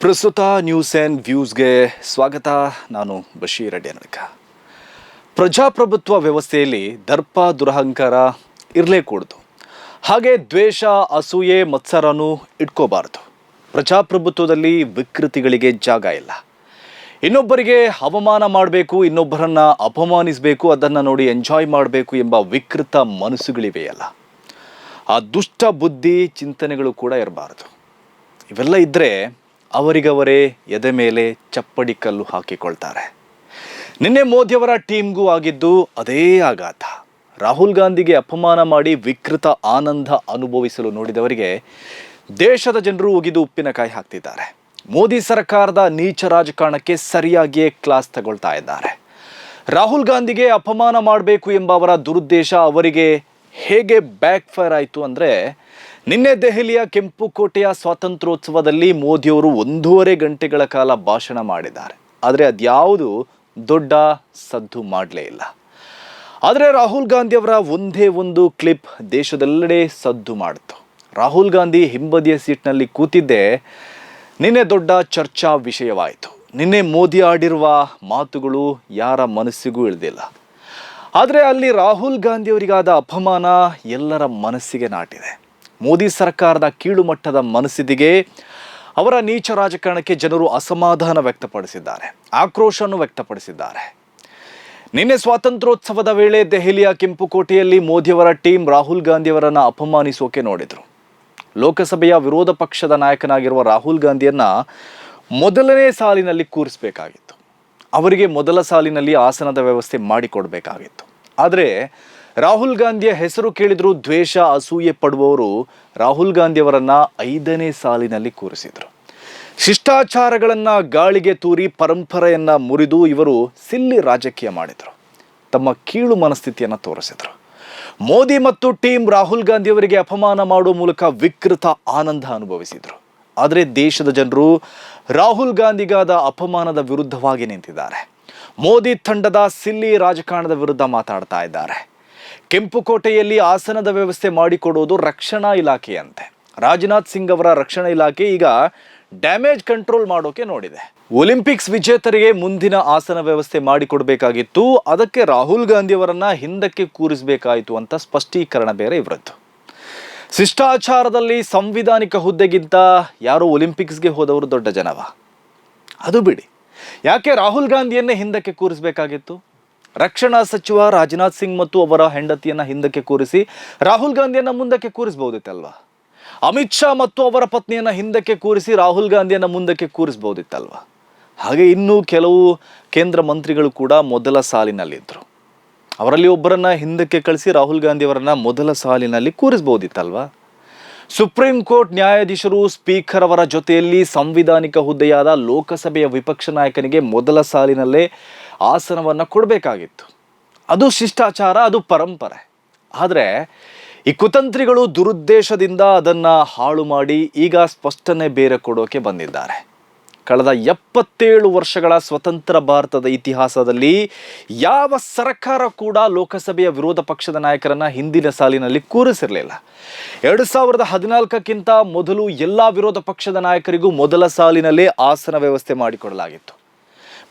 ಪ್ರಸ್ತುತ news and ವ್ಯೂಸ್ಗೆ ಸ್ವಾಗತ. ನಾನು ಬಶೀರ್ ಅಡ್ಡಿ ನಡಕ ಪ್ರಜಾಪ್ರಭುತ್ವ ವ್ಯವಸ್ಥೆಯಲ್ಲಿ ದರ್ಪ, ದುರಹಂಕಾರ ಇರಲೇಕೂಡದು. ಹಾಗೆ ದ್ವೇಷ, ಅಸೂಯೆ, ಮತ್ಸರನೂ ಇಟ್ಕೋಬಾರ್ದು. ಪ್ರಜಾಪ್ರಭುತ್ವದಲ್ಲಿ ವಿಕೃತಿಗಳಿಗೆ ಜಾಗ ಇಲ್ಲ. ಇನ್ನೊಬ್ಬರಿಗೆ ಅವಮಾನ ಮಾಡಬೇಕು, ಇನ್ನೊಬ್ಬರನ್ನು ಅಪಮಾನಿಸಬೇಕು, ಅದನ್ನು ನೋಡಿ ಎಂಜಾಯ್ ಮಾಡಬೇಕು ಎಂಬ ವಿಕೃತ ಮನಸ್ಸುಗಳಿವೆಯಲ್ಲ. ಆ ದುಷ್ಟ ಬುದ್ಧಿ ಚಿಂತನೆಗಳು ಕೂಡ ಇರಬಾರ್ದು. ಇವೆಲ್ಲ ಇದ್ದರೆ ಅವರಿಗವರೇ ಎದೆ ಮೇಲೆ ಚಪ್ಪಡಿ ಕಲ್ಲು ಹಾಕಿಕೊಳ್ತಾರೆ. ನಿನ್ನೆ ಮೋದಿಯವರ ಟೀಮ್ಗೂ ಆಗಿದ್ದು ಅದೇ ಆಘಾತ. ರಾಹುಲ್ ಗಾಂಧಿಗೆ ಅಪಮಾನ ಮಾಡಿ ವಿಕೃತ ಆನಂದ ಅನುಭವಿಸಲು ನೋಡಿದವರಿಗೆ ದೇಶದ ಜನರು ಉಗಿದು ಉಪ್ಪಿನಕಾಯಿ ಹಾಕ್ತಿದ್ದಾರೆ. ಮೋದಿ ಸರ್ಕಾರದ ನೀಚ ರಾಜಕಾರಣಕ್ಕೆ ಸರಿಯಾಗಿಯೇ ಕ್ಲಾಸ್ ತಗೊಳ್ತಾ ಇದ್ದಾರೆ. ರಾಹುಲ್ ಗಾಂಧಿಗೆ ಅಪಮಾನ ಮಾಡಬೇಕು ಎಂಬ ಅವರ ದುರುದ್ದೇಶ ಅವರಿಗೆ ಹೇಗೆ ಬ್ಯಾಕ್ ಫೈರ್ ಆಯಿತು ಅಂದರೆ ನಿನ್ನೆ ದೆಹಲಿಯ ಕೆಂಪುಕೋಟೆಯ ಸ್ವಾತಂತ್ರ್ಯೋತ್ಸವದಲ್ಲಿ ಮೋದಿಯವರು ಒಂದೂವರೆ ಗಂಟೆಗಳ ಕಾಲ ಭಾಷಣ ಮಾಡಿದ್ದಾರೆ. ಆದರೆ ಅದ್ಯಾವುದು ದೊಡ್ಡ ಸದ್ದು ಮಾಡಲೇ ಇಲ್ಲ. ಆದರೆ ರಾಹುಲ್ ಗಾಂಧಿ ಅವರ ಒಂದೇ ಒಂದು ಕ್ಲಿಪ್ ದೇಶದೆಲ್ಲೆಡೆ ಸದ್ದು ಮಾಡಿತು. ರಾಹುಲ್ ಗಾಂಧಿ ಹಿಂಬದಿಯ ಸೀಟ್ನಲ್ಲಿ ಕೂತಿದ್ದೇ ನಿನ್ನೆ ದೊಡ್ಡ ಚರ್ಚಾ ವಿಷಯವಾಯಿತು. ನಿನ್ನೆ ಮೋದಿ ಆಡಿರುವ ಮಾತುಗಳು ಯಾರ ಮನಸ್ಸಿಗೂ ಇಳಿದಿಲ್ಲ. ಆದರೆ ಅಲ್ಲಿ ರಾಹುಲ್ ಗಾಂಧಿಯವರಿಗಾದ ಅಪಮಾನ ಎಲ್ಲರ ಮನಸ್ಸಿಗೆ ನಾಟಿದೆ. ಮೋದಿ ಸರ್ಕಾರದ ಕೀಳುಮಟ್ಟದ ಮನಸ್ಥಿತಿಗೆ ಅವರ ನೀಚ ರಾಜಕಾರಣಕ್ಕೆ ಜನರು ಅಸಮಾಧಾನ ವ್ಯಕ್ತಪಡಿಸಿದ್ದಾರೆ ಆಕ್ರೋಶವನ್ನು ವ್ಯಕ್ತಪಡಿಸಿದ್ದಾರೆ. ನಿನ್ನೆ ಸ್ವಾತಂತ್ರ್ಯೋತ್ಸವದ ವೇಳೆ ದೆಹಲಿಯ ಕೆಂಪುಕೋಟೆಯಲ್ಲಿ ಮೋದಿಯವರ ಟೀಮ್ ರಾಹುಲ್ ಗಾಂಧಿಯವರನ್ನ ಅಪಮಾನಿಸೋಕೆ ನೋಡಿದರು. ಲೋಕಸಭೆಯ ವಿರೋಧ ಪಕ್ಷದ ನಾಯಕನಾಗಿರುವ ರಾಹುಲ್ ಗಾಂಧಿಯನ್ನ ಮೊದಲನೇ ಸಾಲಿನಲ್ಲಿ ಕೂರಿಸಬೇಕಾಗಿತ್ತು. ಅವರಿಗೆ ಮೊದಲ ಸಾಲಿನಲ್ಲಿ ಆಸನದ ವ್ಯವಸ್ಥೆ ಮಾಡಿಕೊಡಬೇಕಾಗಿತ್ತು. ಆದರೆ ರಾಹುಲ್ ಗಾಂಧಿಯ ಹೆಸರು ಕೇಳಿದ್ರು ದ್ವೇಷ, ಅಸೂಯೆ ಪಡುವವರು ರಾಹುಲ್ ಗಾಂಧಿಯವರನ್ನ ಐದನೇ ಸಾಲಿನಲ್ಲಿ ಕೂರಿಸಿದ್ರು. ಶಿಷ್ಟಾಚಾರಗಳನ್ನ ಗಾಳಿಗೆ ತೂರಿ ಪರಂಪರೆಯನ್ನ ಮುರಿದು ಇವರು ಸಿಲ್ಲಿ ರಾಜಕೀಯ ಮಾಡಿದರು. ತಮ್ಮ ಕೀಳು ಮನಸ್ಥಿತಿಯನ್ನು ತೋರಿಸಿದ್ರು. ಮೋದಿ ಮತ್ತು ಟೀಮ್ ರಾಹುಲ್ ಗಾಂಧಿಯವರಿಗೆ ಅಪಮಾನ ಮಾಡುವ ಮೂಲಕ ವಿಕೃತ ಆನಂದ ಅನುಭವಿಸಿದ್ರು. ಆದರೆ ದೇಶದ ಜನರು ರಾಹುಲ್ ಗಾಂಧಿಗಾದ ಅಪಮಾನದ ವಿರುದ್ಧವಾಗಿ ನಿಂತಿದ್ದಾರೆ. ಮೋದಿ ತಂಡದ ಸಿಲ್ಲಿ ರಾಜಕಾರಣದ ವಿರುದ್ಧ ಮಾತಾಡ್ತಾ ಇದ್ದಾರೆ. ಕೆಂಪುಕೋಟೆಯಲ್ಲಿ ಆಸನದ ವ್ಯವಸ್ಥೆ ಮಾಡಿಕೊಡುವುದು ರಕ್ಷಣಾ ಇಲಾಖೆಯಂತೆ. ರಾಜನಾಥ್ ಸಿಂಗ್ ಅವರ ರಕ್ಷಣಾ ಇಲಾಖೆ ಈಗ ಡ್ಯಾಮೇಜ್ ಕಂಟ್ರೋಲ್ ಮಾಡೋಕೆ ನೋಡಿದೆ. ಒಲಿಂಪಿಕ್ಸ್ ವಿಜೇತರಿಗೆ ಮುಂದಿನ ಆಸನ ವ್ಯವಸ್ಥೆ ಮಾಡಿಕೊಡಬೇಕಾಗಿತ್ತು. ಅದಕ್ಕೆ ರಾಹುಲ್ ಗಾಂಧಿ ಅವರನ್ನ ಹಿಂದಕ್ಕೆ ಕೂರಿಸಬೇಕಾಯಿತು ಅಂತ ಸ್ಪಷ್ಟೀಕರಣ ಬೇರೆ ಇವರದ್ದು. ಶಿಷ್ಟಾಚಾರದಲ್ಲಿ ಸಂವಿಧಾನಿಕ ಹುದ್ದೆಗಿಂತ ಯಾರು ಒಲಿಂಪಿಕ್ಸ್ಗೆ ಹೋದವರು ದೊಡ್ಡ ಜನವ? ಅದು ಬಿಡಿ. ಯಾಕೆ ರಾಹುಲ್ ಗಾಂಧಿಯನ್ನೇ ಹಿಂದಕ್ಕೆ ಕೂರಿಸಬೇಕಾಗಿತ್ತು? ರಕ್ಷಣಾ ಸಚಿವ ರಾಜನಾಥ್ ಸಿಂಗ್ ಮತ್ತು ಅವರ ಹೆಂಡತಿಯನ್ನ ಹಿಂದಕ್ಕೆ ಕೂರಿಸಿ ರಾಹುಲ್ ಗಾಂಧಿಯನ್ನ ಮುಂದಕ್ಕೆ ಕೂರಿಸಬಹುದಿತ್ತಲ್ವಾ ಅಮಿತ್ ಶಾ ಮತ್ತು ಅವರ ಪತ್ನಿಯನ್ನ ಹಿಂದಕ್ಕೆ ಕೂರಿಸಿ ರಾಹುಲ್ ಗಾಂಧಿಯನ್ನ ಮುಂದಕ್ಕೆ ಕೂರಿಸಬಹುದಿತ್ತಲ್ವಾ ಹಾಗೆ ಇನ್ನೂ ಕೆಲವು ಕೇಂದ್ರ ಮಂತ್ರಿಗಳು ಕೂಡ ಮೊದಲ ಸಾಲಿನಲ್ಲಿದ್ದರು ಅವರಲ್ಲಿ ಒಬ್ಬರನ್ನ ಹಿಂದಕ್ಕೆ ಕಳಿಸಿ ರಾಹುಲ್ ಗಾಂಧಿ ಅವರನ್ನ ಮೊದಲ ಸಾಲಿನಲ್ಲಿ ಕೂರಿಸಬಹುದಿತ್ತಲ್ವಾ ಸುಪ್ರೀಂ ಕೋರ್ಟ್ ನ್ಯಾಯಾಧೀಶರು ಸ್ಪೀಕರ್ ಅವರ ಜೊತೆಯಲ್ಲಿ ಸಂವಿಧಾನಿಕ ಹುದ್ದೆಯಾದ ಲೋಕಸಭೆಯ ವಿಪಕ್ಷ ನಾಯಕನಿಗೆ ಮೊದಲ ಸಾಲಿನಲ್ಲೇ ಆಸನವನ್ನು ಕೊಡಬೇಕಾಗಿತ್ತು. ಅದು ಶಿಷ್ಟಾಚಾರ, ಅದು ಪರಂಪರೆ. ಆದರೆ ಈ ಕುತಂತ್ರಿಗಳು ದುರುದ್ದೇಶದಿಂದ ಅದನ್ನು ಹಾಳು ಮಾಡಿ ಈಗ ಸ್ಪಷ್ಟನೆ ಬೇರೆ ಕೊಡೋಕೆ ಬಂದಿದ್ದಾರೆ. ಕಳೆದ ಎಪ್ಪತ್ತೇಳು ವರ್ಷಗಳ ಸ್ವತಂತ್ರ ಭಾರತದ ಇತಿಹಾಸದಲ್ಲಿ ಯಾವ ಸರ್ಕಾರ ಕೂಡ ಲೋಕಸಭೆಯ ವಿರೋಧ ಪಕ್ಷದ ನಾಯಕರನ್ನು ಹಿಂದಿನ ಸಾಲಿನಲ್ಲಿ ಕೂರಿಸಿರಲಿಲ್ಲ. ಎರಡು ಸಾವಿರದ ಹದಿನಾಲ್ಕಕ್ಕಿಂತ ಮೊದಲು ಎಲ್ಲ ವಿರೋಧ ಪಕ್ಷದ ನಾಯಕರಿಗೂ ಮೊದಲ ಸಾಲಿನಲ್ಲೇ ಆಸನ ವ್ಯವಸ್ಥೆ ಮಾಡಿಕೊಡಲಾಗಿತ್ತು.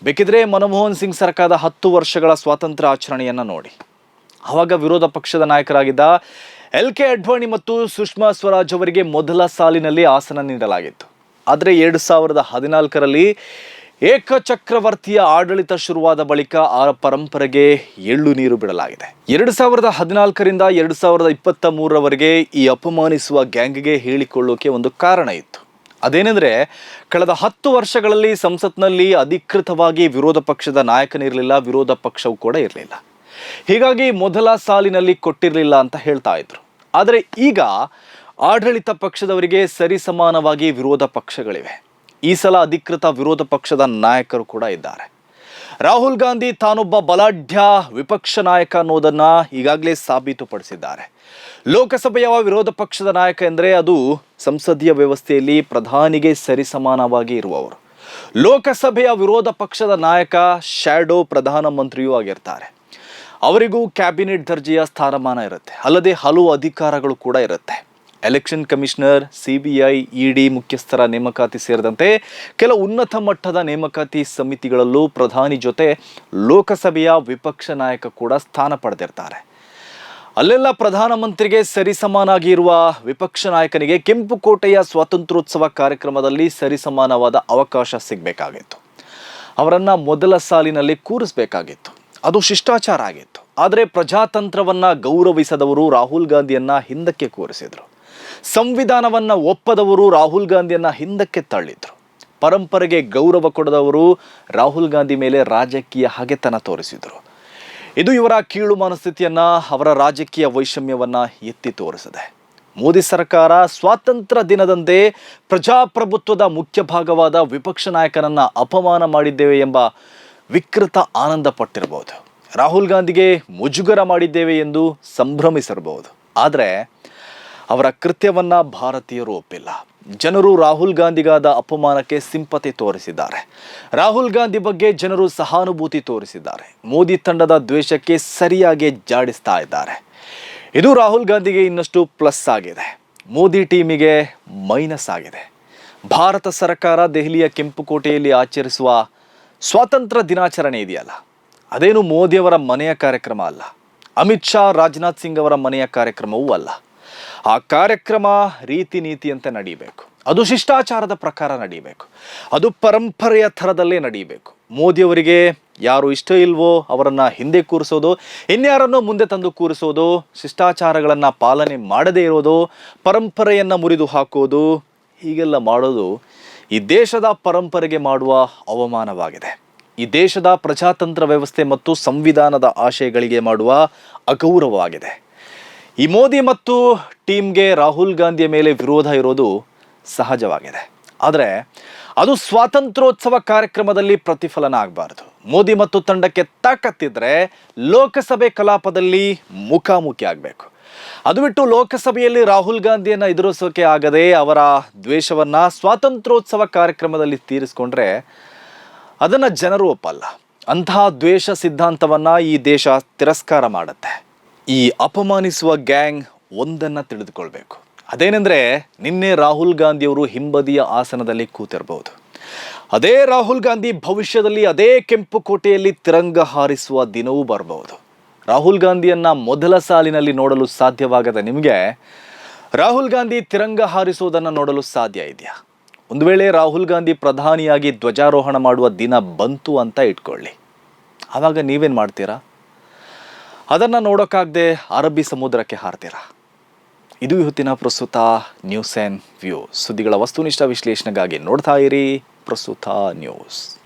ಬೇಕಿದ್ರೆ ಮನಮೋಹನ್ ಸಿಂಗ್ ಸರ್ಕಾರದ ಹತ್ತು ವರ್ಷಗಳ ಸ್ವಾತಂತ್ರ್ಯ ಆಚರಣೆಯನ್ನು ನೋಡಿ. ಆವಾಗ ವಿರೋಧ ಪಕ್ಷದ ನಾಯಕರಾಗಿದ್ದ ಎಲ್ ಕೆ ಅಡ್ವಾಣಿ ಮತ್ತು ಸುಷ್ಮಾ ಸ್ವರಾಜ್ ಅವರಿಗೆ ಮೊದಲ ಸಾಲಿನಲ್ಲಿ ಆಸನ ನೀಡಲಾಗಿತ್ತು. ಆದರೆ ಎರಡು ಸಾವಿರದ ಹದಿನಾಲ್ಕರಲ್ಲಿ ಏಕಚಕ್ರವರ್ತಿಯ ಆಡಳಿತ ಶುರುವಾದ ಬಳಿಕ ಆ ಪರಂಪರೆಗೆ ಎಳ್ಳು ನೀರು ಬಿಡಲಾಗಿದೆ. ಎರಡು ಸಾವಿರದ ಹದಿನಾಲ್ಕರಿಂದ ಎರಡು ಸಾವಿರದ ಇಪ್ಪತ್ತ ಮೂರರವರೆಗೆ ಈ ಅಪಮಾನಿಸುವ ಗ್ಯಾಂಗ್ಗೆ ಹೇಳಿಕೊಳ್ಳೋಕೆ ಒಂದು ಕಾರಣ ಇತ್ತು. ಅದೇನೆಂದರೆ, ಕಳೆದ ಹತ್ತು ವರ್ಷಗಳಲ್ಲಿ ಸಂಸತ್ನಲ್ಲಿ ಅಧಿಕೃತವಾಗಿ ವಿರೋಧ ಪಕ್ಷದ ನಾಯಕನಿರಲಿಲ್ಲ ವಿರೋಧ ಪಕ್ಷವೂ ಕೂಡ ಇರಲಿಲ್ಲ. ಹೀಗಾಗಿ ಮೊದಲ ಸಾಲಿನಲ್ಲಿ ಕೊಟ್ಟಿರಲಿಲ್ಲ ಅಂತ ಹೇಳ್ತಾ ಇದ್ರು. ಆದರೆ ಈಗ ಆಡಳಿತ ಪಕ್ಷದವರಿಗೆ ಸರಿಸಮಾನವಾಗಿ ವಿರೋಧ ಪಕ್ಷಗಳಿವೆ. ಈ ಸಲ ಅಧಿಕೃತ ವಿರೋಧ ಪಕ್ಷದ ನಾಯಕರು ಕೂಡ ಇದ್ದಾರೆ. ರಾಹುಲ್ ಗಾಂಧಿ ತಾನೊಬ್ಬ ಬಲಾಢ್ಯ ವಿಪಕ್ಷ ನಾಯಕ ಅನ್ನೋದನ್ನ ಈಗಾಗಲೇ ಸಾಬೀತುಪಡಿಸಿದ್ದಾರೆ. ಲೋಕಸಭೆಯ ವಿರೋಧ ಪಕ್ಷದ ನಾಯಕ ಎಂದರೆ ಅದು ಸಂಸದೀಯ ವ್ಯವಸ್ಥೆಯಲ್ಲಿ ಪ್ರಧಾನಿಗೆ ಸರಿಸಮಾನವಾಗಿ ಇರುವವರು. ಲೋಕಸಭೆಯ ವಿರೋಧ ಪಕ್ಷದ ನಾಯಕ ಶ್ಯಾಡೋ ಪ್ರಧಾನಮಂತ್ರಿಯೂ ಆಗಿರ್ತಾರೆ. ಅವರಿಗೂ ಕ್ಯಾಬಿನೆಟ್ ದರ್ಜೆಯ ಸ್ಥಾನಮಾನ ಇರುತ್ತೆ. ಅಲ್ಲದೆ ಹಲವು ಅಧಿಕಾರಗಳು ಕೂಡ ಇರುತ್ತೆ. ಎಲೆಕ್ಷನ್ ಕಮಿಷನರ್ ಸಿಬಿಐ ಇಡಿ ಮುಖ್ಯಸ್ಥರ ನೇಮಕಾತಿ ಸೇರಿದಂತೆ ಕೆಲ ಉನ್ನತ ಮಟ್ಟದ ನೇಮಕಾತಿ ಸಮಿತಿಗಳಲ್ಲೂ ಪ್ರಧಾನಿ ಜೊತೆ ಲೋಕಸಭೆಯ ವಿಪಕ್ಷ ನಾಯಕ ಕೂಡ ಸ್ಥಾನ ಪಡೆದಿರ್ತಾರೆ. ಅಲ್ಲೆಲ್ಲ ಪ್ರಧಾನಮಂತ್ರಿಗೆ ಸರಿಸಮಾನಾಗಿ ಇರುವ ವಿಪಕ್ಷ ನಾಯಕನಿಗೆ ಕೆಂಪುಕೋಟೆಯ ಸ್ವಾತಂತ್ರ್ಯೋತ್ಸವ ಕಾರ್ಯಕ್ರಮದಲ್ಲಿ ಸರಿಸಮಾನವಾದ ಅವಕಾಶ ಸಿಗಬೇಕಾಗಿತ್ತು. ಅವರನ್ನು ಮೊದಲ ಸಾಲಿನಲ್ಲಿ ಕೂರಿಸಬೇಕಾಗಿತ್ತು. ಅದು ಶಿಷ್ಟಾಚಾರ ಆಗಿತ್ತು. ಆದರೆ ಪ್ರಜಾತಂತ್ರವನ್ನ ಗೌರವಿಸದವರು ರಾಹುಲ್ ಗಾಂಧಿಯನ್ನ ಹಿಂದಕ್ಕೆ ಕೂರಿಸಿದ್ರು. ಸಂವಿಧಾನವನ್ನ ಒಪ್ಪದವರು ರಾಹುಲ್ ಗಾಂಧಿಯನ್ನ ಹಿಂದಕ್ಕೆ ತಳ್ಳಿದ್ರು. ಪರಂಪರೆಗೆ ಗೌರವ ಕೊಡದವರು ರಾಹುಲ್ ಗಾಂಧಿ ಮೇಲೆ ರಾಜಕೀಯ ಹಗೆತನ ತೋರಿಸಿದರು. ಇದು ಇವರ ಕೀಳು ಮನಸ್ಥಿತಿಯನ್ನ, ಅವರ ರಾಜಕೀಯ ವೈಷಮ್ಯವನ್ನ ಎತ್ತಿ ತೋರಿಸಿದೆ. ಮೋದಿ ಸರ್ಕಾರ ಸ್ವಾತಂತ್ರ್ಯ ದಿನದಂದೇ ಪ್ರಜಾಪ್ರಭುತ್ವದ ಮುಖ್ಯ ಭಾಗವಾದ ವಿಪಕ್ಷ ನಾಯಕನನ್ನು ಅಪಮಾನ ಮಾಡಿದ್ದೇವೆ ಎಂಬ ವಿಕೃತ ಆನಂದ ಪಟ್ಟಿರಬಹುದು. ರಾಹುಲ್ ಗಾಂಧಿಗೆ ಮುಜುಗರ ಮಾಡಿದ್ದೇವೆ ಎಂದು ಸಂಭ್ರಮಿಸಿರಬಹುದು. ಆದರೆ ಅವರ ಕೃತ್ಯವನ್ನ ಭಾರತೀಯರು ಒಪ್ಪಿಲ್ಲ. ಜನರು ರಾಹುಲ್ ಗಾಂಧಿಗಾದ ಅಪಮಾನಕ್ಕೆ ಸಿಂಪತಿ ತೋರಿಸಿದ್ದಾರೆ. ರಾಹುಲ್ ಗಾಂಧಿ ಬಗ್ಗೆ ಜನರು ಸಹಾನುಭೂತಿ ತೋರಿಸಿದ್ದಾರೆ. ಮೋದಿ ತಂಡದ ದ್ವೇಷಕ್ಕೆ ಸರಿಯಾಗಿ ಜಾಡಿಸ್ತಾ ಇದ್ದಾರೆ. ಇದು ರಾಹುಲ್ ಗಾಂಧಿಗೆ ಇನ್ನಷ್ಟು ಪ್ಲಸ್ ಆಗಿದೆ. ಮೋದಿ ಟೀಮಿಗೆ ಮೈನಸ್ ಆಗಿದೆ. ಭಾರತ ಸರ್ಕಾರ ದೆಹಲಿಯ ಕೆಂಪುಕೋಟೆಯಲ್ಲಿ ಆಚರಿಸುವ ಸ್ವಾತಂತ್ರ್ಯ ದಿನಾಚರಣೆ ಇದೆಯಲ್ಲ? ಅದೇನು ಮೋದಿಯವರ ಮನೆಯ ಕಾರ್ಯಕ್ರಮ ಅಲ್ಲ? ಅಮಿತ್ ಶಾ, ರಾಜನಾಥ್ ಸಿಂಗ್ ಅವರ ಮನೆಯ ಕಾರ್ಯಕ್ರಮವೂ ಅಲ್ಲ. ಆ ಕಾರ್ಯಕ್ರಮ ರೀತಿ ನೀತಿಯಂತೆ ನಡೀಬೇಕು. ಅದು ಶಿಷ್ಟಾಚಾರದ ಪ್ರಕಾರ ನಡೀಬೇಕು. ಅದು ಪರಂಪರೆಯ ಥರದಲ್ಲೇ ನಡೀಬೇಕು. ಮೋದಿಯವರಿಗೆ ಯಾರು ಇಷ್ಟ ಇಲ್ವೋ ಅವರನ್ನು ಹಿಂದೆ ಕೂರಿಸೋದು, ಇನ್ಯಾರನ್ನೋ ಮುಂದೆ ತಂದು ಕೂರಿಸೋದು, ಶಿಷ್ಟಾಚಾರಗಳನ್ನು ಪಾಲನೆ ಮಾಡದೇ ಇರೋದು, ಪರಂಪರೆಯನ್ನು ಮುರಿದು ಹಾಕೋದು, ಹೀಗೆಲ್ಲ ಮಾಡೋದು ಈ ದೇಶದ ಪರಂಪರೆಗೆ ಮಾಡುವ ಅವಮಾನವಾಗಿದೆ. ಈ ದೇಶದ ಪ್ರಜಾತಂತ್ರ ವ್ಯವಸ್ಥೆ ಮತ್ತು ಸಂವಿಧಾನದ ಆಶಯಗಳಿಗೆ ಮಾಡುವ ಅಗೌರವವಾಗಿದೆ. ಈ ಮೋದಿ ಮತ್ತು ಟೀಮ್ಗೆ ರಾಹುಲ್ ಗಾಂಧಿಯ ಮೇಲೆ ವಿರೋಧ ಇರೋದು ಸಹಜವಾಗಿದೆ. ಆದರೆ ಅದು ಸ್ವಾತಂತ್ರ್ಯೋತ್ಸವ ಕಾರ್ಯಕ್ರಮದಲ್ಲಿ ಪ್ರತಿಫಲನ ಆಗಬಾರದು. ಮೋದಿ ಮತ್ತು ತಂಡಕ್ಕೆ ತಾಕತ್ತಿದ್ರೆ ಲೋಕಸಭೆ ಕಲಾಪದಲ್ಲಿ ಮುಖಾಮುಖಿ ಆಗಬೇಕು. ಅದು ಬಿಟ್ಟು ಲೋಕಸಭೆಯಲ್ಲಿ ರಾಹುಲ್ ಗಾಂಧಿಯನ್ನ ಎದುರಿಸೋಕೆ ಆಗದೆ ಅವರ ದ್ವೇಷವನ್ನ ಸ್ವಾತಂತ್ರ್ಯೋತ್ಸವ ಕಾರ್ಯಕ್ರಮದಲ್ಲಿ ತೀರಿಸ್ಕೊಂಡ್ರೆ ಅದನ್ನು ಜನರು ಒಪ್ಪಲ್ಲ. ಅಂತಹ ದ್ವೇಷ ಸಿದ್ಧಾಂತವನ್ನ ಈ ದೇಶ ತಿರಸ್ಕಾರ ಮಾಡುತ್ತೆ. ಈ ಅಪಮಾನಿಸುವ ಗ್ಯಾಂಗ್ ಒಂದನ್ನು ತಿಳಿದುಕೊಳ್ಬೇಕು. ಅದೇನೆಂದರೆ ನಿನ್ನೆ ರಾಹುಲ್ ಗಾಂಧಿಯವರು ಹಿಂಬದಿಯ ಆಸನದಲ್ಲಿ ಕೂತಿರಬಹುದು ಅದೇ ರಾಹುಲ್ ಗಾಂಧಿ ಭವಿಷ್ಯದಲ್ಲಿ ಅದೇ ಕೆಂಪು ಕೋಟೆಯಲ್ಲಿ ತಿರಂಗ ಹಾರಿಸುವ ದಿನವೂ ಬರಬಹುದು ರಾಹುಲ್ ಗಾಂಧಿಯನ್ನು ಮೊದಲ ಸಾಲಿನಲ್ಲಿ ನೋಡಲು ಸಾಧ್ಯವಾಗದ ನಿಮಗೆ ರಾಹುಲ್ ಗಾಂಧಿ ತಿರಂಗ ಹಾರಿಸುವುದನ್ನು ನೋಡಲು ಸಾಧ್ಯ ಇದೆಯಾ? ಒಂದು ವೇಳೆ ರಾಹುಲ್ ಗಾಂಧಿ ಪ್ರಧಾನಿಯಾಗಿ ಧ್ವಜಾರೋಹಣ ಮಾಡುವ ದಿನ ಬಂತು ಅಂತ ಇಟ್ಕೊಳ್ಳಿ. ಆವಾಗ ನೀವೇನು ಮಾಡ್ತೀರಾ? ಅದನ್ನು ನೋಡೋಕ್ಕಾಗದೆ ಅರಬ್ಬಿ ಸಮುದ್ರಕ್ಕೆ ಹಾರ್ತೀರಾ? ಇದು ಇವತ್ತಿನ ಪ್ರಸ್ತುತ ನ್ಯೂಸ್ ಆ್ಯಂಡ್ ವ್ಯೂ. ಸುದ್ದಿಗಳ ವಸ್ತುನಿಷ್ಠ ವಿಶ್ಲೇಷಣೆಗಾಗಿ ನೋಡ್ತಾ ಇರಿ ಪ್ರಸ್ತುತ ನ್ಯೂಸ್.